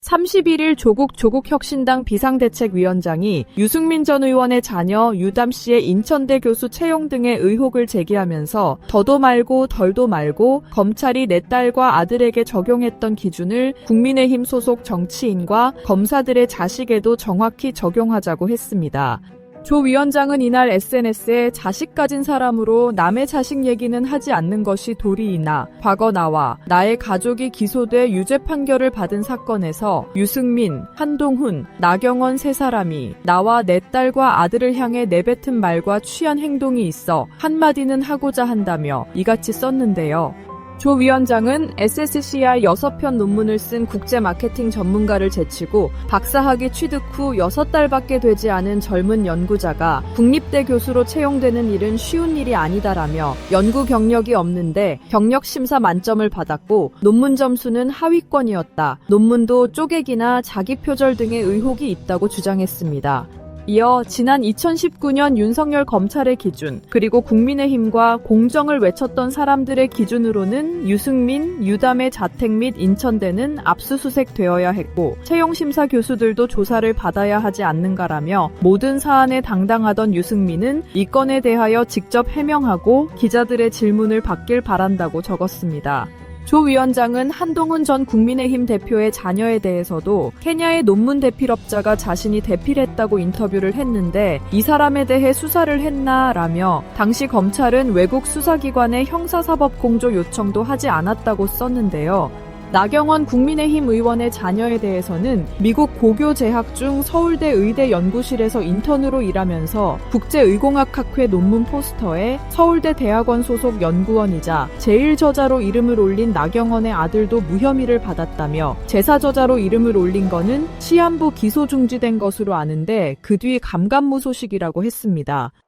31일 조국 조국혁신당 비상대책위원장이 유승민 전 의원의 자녀 유담 씨의 인천대 교수 채용 등의 의혹을 제기하면서 더도 말고 덜도 말고 검찰이 내 딸과 아들에게 적용했던 기준을 국민의힘 소속 정치인과 검사들의 자식에도 정확히 적용하자고 했습니다. 조 위원장은 이날 SNS에 자식 가진 사람으로 남의 자식 얘기는 하지 않는 것이 도리이나 과거 나와 나의 가족이 기소돼 유죄 판결을 받은 사건에서 유승민, 한동훈, 나경원 세 사람이 나와 내 딸과 아들을 향해 내뱉은 말과 취한 행동이 있어 한마디는 하고자 한다며 이같이 썼는데요. 조 위원장은 SSCR 6편 논문을 쓴 국제 마케팅 전문가를 제치고 박사학위 취득 후 6달밖에 되지 않은 젊은 연구자가 국립대 교수로 채용되는 일은 쉬운 일이 아니다라며 연구 경력이 없는데 경력 심사 만점을 받았고 논문 점수는 하위권이었다. 논문도 쪼개기나 자기 표절 등의 의혹이 있다고 주장했습니다. 이어 지난 2019년 윤석열 검찰의 기준, 그리고 국민의힘과 공정을 외쳤던 사람들의 기준으로는 유승민, 유담의 자택 및 인천대는 압수수색 되어야 했고, 채용심사 교수들도 조사를 받아야 하지 않는가라며 모든 사안에 당당하던 유승민은 이 건에 대하여 직접 해명하고 기자들의 질문을 받길 바란다고 적었습니다. 조 위원장은 한동훈 전 국민의힘 대표의 자녀에 대해서도 케냐의 논문 대필업자가 자신이 대필했다고 인터뷰를 했는데 이 사람에 대해 수사를 했나 라며 당시 검찰은 외국 수사기관에 형사사법 공조 요청도 하지 않았다고 썼는데요. 나경원 국민의힘 의원의 자녀에 대해서는 미국 고교 재학 중 서울대 의대 연구실에서 인턴으로 일하면서 국제의공학학회 논문 포스터에 서울대 대학원 소속 연구원이자 제1저자로 이름을 올린 나경원의 아들도 무혐의를 받았다며 제사저자로 이름을 올린 거는 시한부 기소 중지된 것으로 아는데 그 뒤 감감무 소식이라고 했습니다.